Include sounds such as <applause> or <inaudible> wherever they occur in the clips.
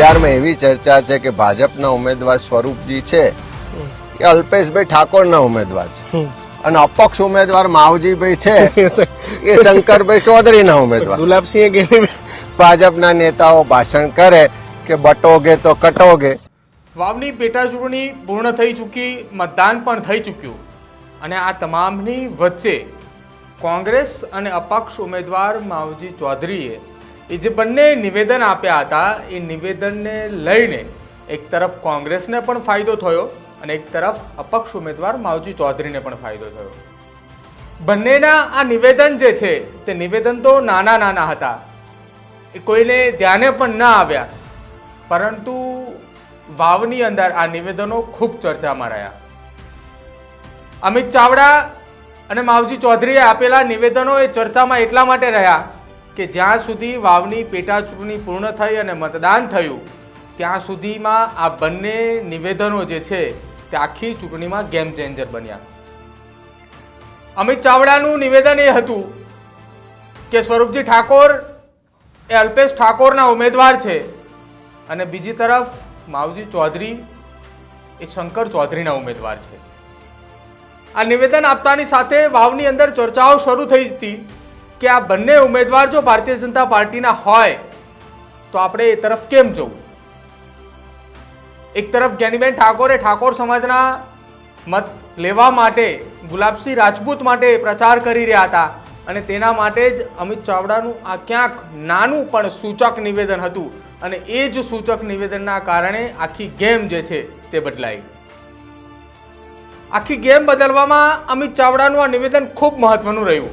બજારમાં એવી ચર્ચા છે કે ભાજપના ઉમેદવાર સ્વરૂપજી છે એ અલ્પેશભાઈ ઠાકોરના ઉમેદવાર છે. અને અપક્ષ ઉમેદવાર માવજીભાઈ છે <laughs> એ શંકરભાઈ ચૌધરીના ઉમેદવાર. ગુલાબસિંહ ભાજપના નેતાઓ ભાષણ કરે કે બટોગે તો કટોગે. વાવની પેટા ચૂંટણી પૂર્ણ થઈ ચૂકી મતદાન પણ થઈ ચૂક્યું. અને આ તમામની વચ્ચે કોંગ્રેસ અને અપક્ષ ઉમેદવાર માવજી ચૌધરીએ એ જે બંને નિવેદન આપ્યા હતા, એ નિવેદનને લઈને એક તરફ કોંગ્રેસને પણ ફાયદો થયો અને એક તરફ અપક્ષ ઉમેદવાર માવજી ચૌધરીને પણ ફાયદો થયો. બંનેના આ નિવેદન જે છે, તે નિવેદન તો નાના નાના હતા. એ કોઈને ધ્યાને પણ ના આવ્યા. પરંતુ વાવની અંદર આ નિવેદનો ખૂબ ચર્ચામાં રહ્યા. અમિત ચાવડા અને માવજી ચૌધરીએ આપેલા નિવેદનો એ ચર્ચામાં એટલા માટે રહ્યા કે જ્યાં સુધી વાવની પેટા ચૂંટણી પૂર્ણ થઈ અને મતદાન થયું, ત્યાં સુધીમાં આ બંને નિવેદનો જે છે તે આખી ચૂંટણીમાં ગેમ ચેન્જર બન્યા. અમિત ચાવડાનું નિવેદન એ હતું કે સ્વરૂપજી ઠાકોર એ અલ્પેશ ઠાકોરના ઉમેદવાર છે અને બીજી તરફ માવજી ચૌધરી એ શંકર ચૌધરીના ઉમેદવાર છે. આ નિવેદન આપતાની સાથે વાવની અંદર ચર્ચાઓ શરૂ થઈ હતી. કે આ બંને ઉમેદવાર જો ભારતીય જનતા પાર્ટીના હોય, તો આપણે એ તરફ કેમ જવું? એક તરફ જ્ઞાનીબેન ઠાકોરે ઠાકોર સમાજના મત લેવા માટે, ગુલાબસિંહ રાજપૂત માટે પ્રચાર કરી રહ્યા હતા અને તેના માટે જ અમિત ચાવડાનું આ ક્યાંક નાનું પણ સૂચક નિવેદન હતું અને એ જ સૂચક નિવેદનના કારણે આખી ગેમ જે છે તે બદલાઈ આખી ગેમ બદલવામાં અમિત ચાવડાનું આ નિવેદન ખૂબ મહત્વનું રહ્યું.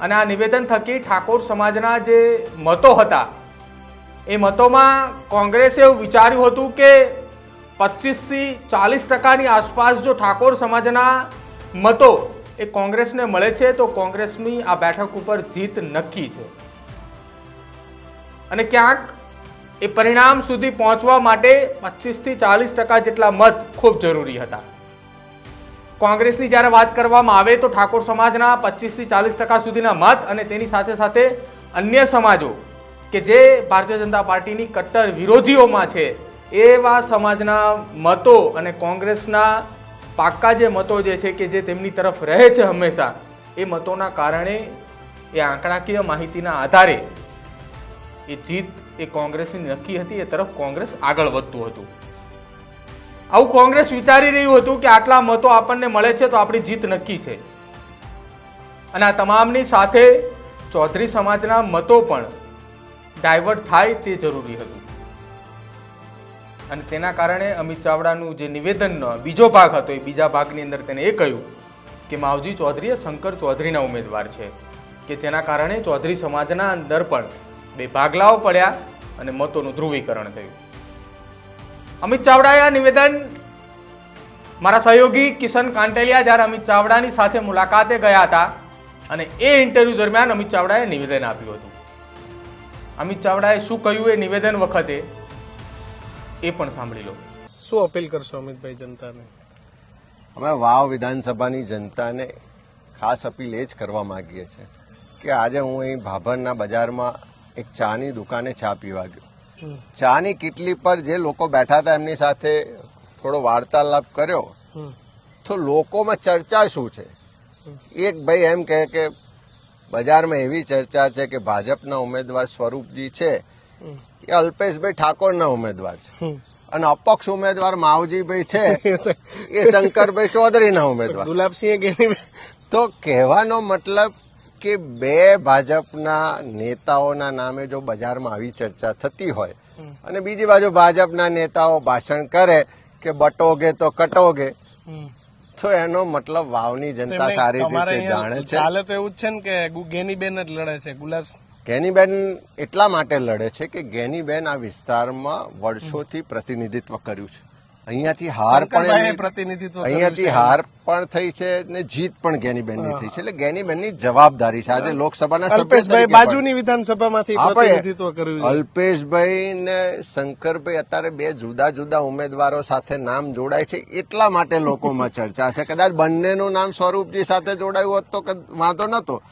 અને આ નિવેદન થકી ઠાકોર સમાજના જે મતો હતા, એ મતોમાં કોંગ્રેસે એવું વિચાર્યું હતું કે પચીસથી ચાલીસ ટકાની આસપાસ જો ઠાકોર સમાજના મતો એ કોંગ્રેસને મળે છે, તો કોંગ્રેસની આ બેઠક ઉપર જીત નક્કી છે. અને ક્યાંક એ પરિણામ સુધી પહોંચવા માટે પચીસથી ચાલીસ ટકા જેટલા મત ખૂબ જરૂરી હતા. કોંગ્રેસની જ્યારે વાત કરવામાં આવે તો ઠાકોર સમાજના પચીસથી ચાલીસ ટકા સુધીના મત અને તેની સાથે સાથે અન્ય સમાજો કે જે ભારતીય જનતા પાર્ટીની કટ્ટર વિરોધીઓમાં છે, એવા સમાજના મતો અને કોંગ્રેસના પાક્કા જે મતો જે છે કે જે તેમની તરફ રહે છે હંમેશા, એ મતોના કારણે એ આંકડાકીય માહિતીના આધારે એ જીત એ કોંગ્રેસની નક્કી હતી, એ તરફ કોંગ્રેસ આગળ વધતું હતું. આવું કોંગ્રેસ વિચારી રહ્યું હતું કે આટલા મતો આપણને મળે છે તો આપણી જીત નક્કી છે. અને આ તમામની સાથે ચૌધરી સમાજના મતો પણ ડાયવર્ટ થાય તે જરૂરી હતું. અને તેના કારણે અમિત ચાવડાનું જે નિવેદનનો બીજો ભાગ હતો એ બીજા ભાગની અંદર તેને એ કહ્યું કે માવજી ચૌધરી એ શંકર ચૌધરીના ઉમેદવાર છે કે જેના કારણે ચૌધરી સમાજના અંદર પણ બે ભાગલાઓ પડ્યા અને મતોનું ધ્રુવીકરણ થયું. અમિત ચાવડાએ આ નિવેદન. મારા સહયોગી કિશન કાંટેલિયા જ્યારે અમિત ચાવડાની સાથે મુલાકાતે ગયા હતા અને એ ઇન્ટરવ્યૂ દરમિયાન અમિત ચાવડાએ નિવેદન આપ્યું હતું. અમિત ચાવડાએ શું કહ્યું એ નિવેદન વખતે એ પણ સાંભળી લો. શું અપીલ કરશો અમિતભાઈ જનતાને? અમે વાવ વિધાનસભાની જનતાને ખાસ અપીલ એ જ કરવા માંગીએ છીએ કે આજે હું અહીં ભાભરના બજારમાં એક ચાની દુકાને ચા પીવા ગયો. ચાની કિટલી પર જે લોકો બેઠા હતા એમની સાથે થોડો વાર્તાલાપ કર્યો તો લોકોમાં ચર્ચા શું છે? એક ભાઈ એમ કહે કે બજારમાં એવી ચર્ચા છે કે ભાજપના ઉમેદવાર સ્વરૂપજી છે એ અલ્પેશભાઈ ઠાકોરના ઉમેદવાર છે. અને અપક્ષ ઉમેદવાર માવજીભાઈ છે <laughs> એ શંકરભાઈ ચૌધરીના ઉમેદવાર. ગુલાબસિંહ તો કહેવાનો મતલબ કે બે ભાજપના નેતાઓના નામે જો બજારમાં આવી ચર્ચા થતી હોય અને બીજી બાજુ ભાજપના નેતાઓ ભાષણ કરે કે બટોગે તો કટોગે તો એનો મતલબ વાવની જનતા સારી રીતે જાણે છે. ચાલે તો એવું જ છે ને કે ગેનીબેન જ લડે છે ગુલાબ ગેનીબેન એટલા માટે લડે છે કે ગેનીબેન આ વિસ્તારમાં વર્ષોથી પ્રતિનિધિત્વ કર્યું છે. અહીંયાથી હાર પણ પ્રતિનિધિત્વ અહીંયાથી હાર પણ થઈ છે ને જીત પણ ગેનીબેનની થઈ છે. એટલે ગેનીબેનની જવાબદારી છે. આજે લોકસભાના અલ્પેશભાઈ બાજુની વિધાનસભામાંથી પ્રતિનિધિત્વ કર્યું અલ્પેશભાઈ ને શંકરભાઈ અત્યારે બે જુદા જુદા ઉમેદવારો સાથે નામ જોડાય છે. એટલા માટે લોકોમાં ચર્ચા છે. કદાચ બંનેનું નામ સ્વરૂપજી સાથે જોડાયું હોત તો વાંધો નતો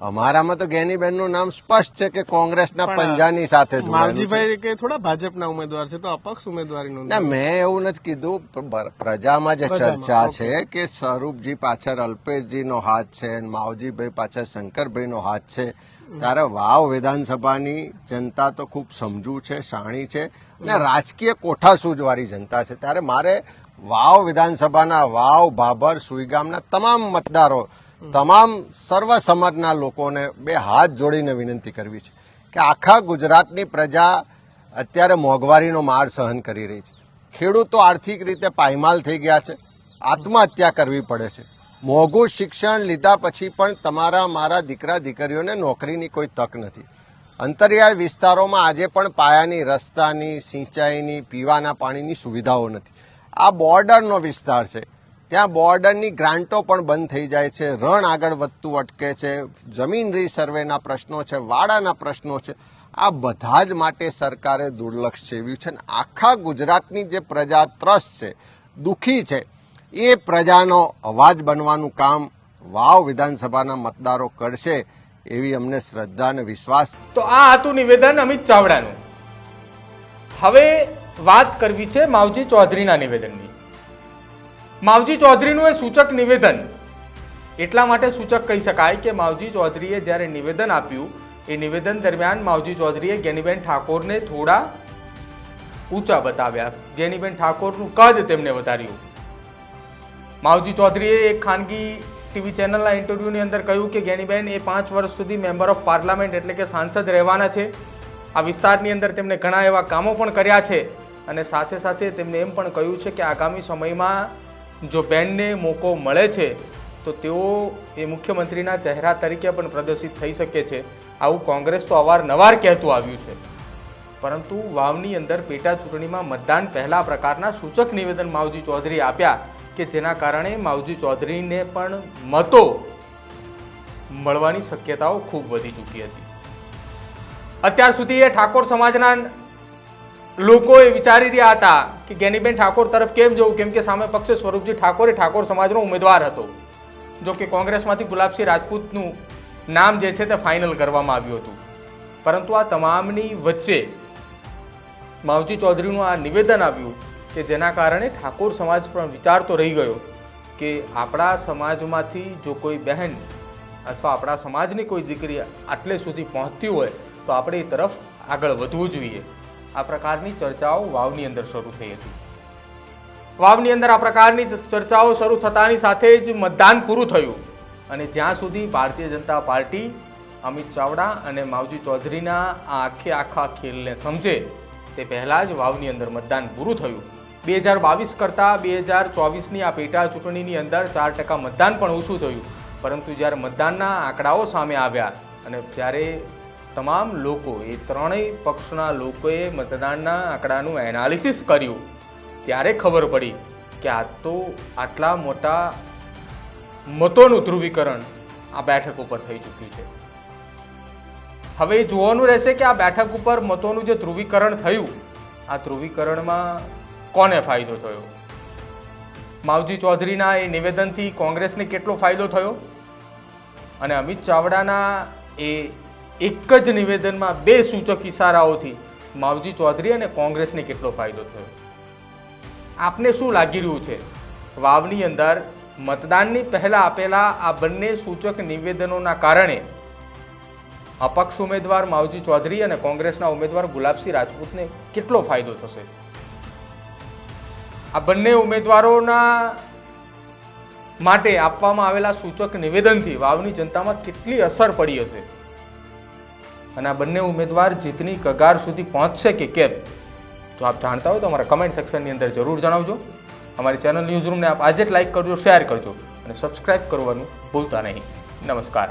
અમારામાં તો ગેનીબેનનું નામ સ્પષ્ટ છે કે કોંગ્રેસના પંજાની સાથે માવજીભાઈ કે થોડા ભાજપના ઉમેદવાર છે તો અપક્ષ ઉમેદવારી ના મેં એવું નથી કીધું પ્રજામાં જે ચર્ચા છે કે સ્વરૂપજી પાછળ અલ્પેશજીનો હાથ છે માવજીભાઈ પાછળ શંકરભાઈનો હાથ છે ત્યારે વાવ વિધાનસભાની જનતા તો ખૂબ સમજુ છે શાણી છે અને રાજકીય કોઠા સૂજવાળી જનતા છે. ત્યારે મારે વાવ વિધાનસભાના વાવ ભાભર સુઈગામના તમામ મતદારો તમામ સર્વ સમાજના લોકોને બે હાથ જોડીને વિનંતી કરવી છે કે આખા ગુજરાતની પ્રજા અત્યારે મોંઘવારીનો માર સહન કરી રહી છે. ખેડૂતો આર્થિક રીતે પાયમાલ થઈ ગયા છે, આત્મહત્યા કરવી પડે છે. મોંઘું શિક્ષણ લીધા પછી પણ તમારા, મારા દીકરા, દીકરીઓને નોકરીની કોઈ તક નથી. અંતરિયાળ વિસ્તારોમાં આજે પણ પાયાની, રસ્તાની, સિંચાઈની, પીવાના પાણીની સુવિધાઓ નથી. આ બોર્ડરનો વિસ્તાર છે. ત્યાં બોર્ડરની ગ્રાન્ટો પણ બંધ થઈ જાય છે, રણ આગળ વધતું અટકે છે, જમીન રીસર્વેના પ્રશ્નો છે, વાડાના પ્રશ્નો છે. આ બધા જ માટે સરકારે દુર્લક્ષ સેવ્યું છે અને આખા ગુજરાતની જે પ્રજા ત્રસ્ત છે, દુઃખી છે, એ પ્રજાનો અવાજ બનવાનું કામ વાવ વિધાનસભાના મતદારો કરશે એવી અમને શ્રદ્ધા અને વિશ્વાસ. તો આ હતું નિવેદન અમિત ચાવડાનું. હવે વાત કરવી છે માવજી ચૌધરીના નિવેદનની. માવજી ચૌધરીનું એ સૂચક નિવેદન. એટલા માટે સૂચક કહી શકાય કે માવજી ચૌધરીએ જ્યારે નિવેદન આપ્યું, એ નિવેદન દરમિયાન માવજી ચૌધરીએ ગેનીબેન ઠાકોરને થોડા ઊંચા બતાવ્યા. ગેનીબેન ઠાકોરનું કદ તેમને વધાર્યું. માવજી ચૌધરીએ એક ખાનગી ટીવી ચેનલના ઇન્ટરવ્યૂની અંદર કહ્યું કે ગેનીબેન એ પાંચ વર્ષ સુધી મેમ્બર ઓફ પાર્લામેન્ટ એટલે કે સાંસદ રહેવાના છે. આ વિસ્તારની અંદર તેમણે ઘણા એવા કામો પણ કર્યા છે અને સાથે સાથે તેમણે એમ પણ કહ્યું છે કે આગામી સમયમાં જો બેનને મોકો મળે છે, તો તેઓ એ મુખ્યમંત્રીના ચહેરા તરીકે પણ પ્રદર્શિત થઈ શકે છે. આવું કોંગ્રેસ તો અવારનવાર કહેતું આવ્યું છે. પરંતુ વાવની અંદર પેટા ચૂંટણીમાં મતદાન પહેલા પ્રકારના સૂચક નિવેદન માવજી ચૌધરી આપ્યા કે જેના કારણે માવજી ચૌધરીને પણ મતો મળવાની શક્યતાઓ ખૂબ વધી ચૂકી હતી. અત્યાર સુધી એ ઠાકોર સમાજના લોકો એ વિચારી રહ્યા હતા કે ગેનીબેન ઠાકોર તરફ કેમ જવું? કેમ કે સામે પક્ષે સ્વરૂપજી ઠાકોર ઠાકોર સમાજનો ઉમેદવાર હતો. જો કે કોંગ્રેસમાંથી ગુલાબસિંહ રાજપૂતનું નામ જે છે તે ફાઇનલ કરવામાં આવ્યું હતું. પરંતુ આ તમામની વચ્ચે માવજી ચૌધરીનું આ નિવેદન આવ્યું કે જેના કારણે ઠાકોર સમાજ પણ વિચારતો રહી ગયો કે આપણા સમાજમાંથી જો કોઈ બહેન અથવા આપણા સમાજની કોઈ દીકરી આટલે સુધી પહોંચતી હોય તો આપણે એ તરફ આગળ વધવું જોઈએ. આ પ્રકારની ચર્ચાઓ વાવની અંદર શરૂ થઈ હતી. વાવની અંદર આ પ્રકારની ચર્ચાઓ શરૂ થતાની સાથે જ મતદાન પૂરું થયું. અને જ્યાં સુધી ભારતીય જનતા પાર્ટી, અમિત ચાવડા અને માવજી ચૌધરીના આ આખે આખા ખેલને સમજે, તે પહેલાં જ વાવની અંદર મતદાન પૂરું થયું. બે હજાર બાવીસ કરતાં બે હજાર ચોવીસની આ પેટા ચૂંટણીની અંદર ચાર ટકા મતદાન પણ ઓછું થયું. પરંતુ જ્યારે મતદાનના આંકડાઓ સામે આવ્યા અને જ્યારે તમામ લોકો, એ ત્રણેય પક્ષના લોકોએ મતદાનના આંકડાનું એનાલિસિસ કર્યું. ત્યારે ખબર પડી કે આ તો આટલા મોટા મતોનું ધ્રુવીકરણ આ બેઠક ઉપર થઈ ચૂક્યું છે. હવે જોવાનું રહેશે કે આ બેઠક ઉપર મતોનું જે ધ્રુવીકરણ થયું, આ ધ્રુવીકરણમાં કોને ફાયદો થયો? માવજી ચૌધરીના એ નિવેદનથી કોંગ્રેસને કેટલો ફાયદો થયો? અને અમિત ચાવડાના એ એક જ નિવેદનમાં બે સૂચક ઇશારાઓથી માવજી ચૌધરી અને કોંગ્રેસને કેટલો ફાયદો થયો? આપને શું લાગી રહ્યું છે? વાવની અંદર મતદાનની પહેલાં આપેલા આ બંને સૂચક નિવેદનોના કારણે અપક્ષ ઉમેદવાર માવજી ચૌધરી અને કોંગ્રેસના ઉમેદવાર ગુલાબસિંહ રાજપૂતને કેટલો ફાયદો થશે? આ બંને ઉમેદવારોના માટે આપવામાં આવેલા સૂચક નિવેદનથી વાવની જનતામાં કેટલી અસર પડી હશે? અને આ બંને ઉમેદવાર જીતની કગાર સુધી પહોંચશે કે કેમ? જો આપ જાણતા હોય તો અમારા કમેન્ટ સેક્શનની અંદર જરૂર જણાવજો. અમારી ચેનલ ન્યૂઝ રૂમને આપ આજે જ લાઈક કરજો શેર કરજો અને સબસ્ક્રાઇબ કરવાનું ભૂલતા નહીં. નમસ્કાર.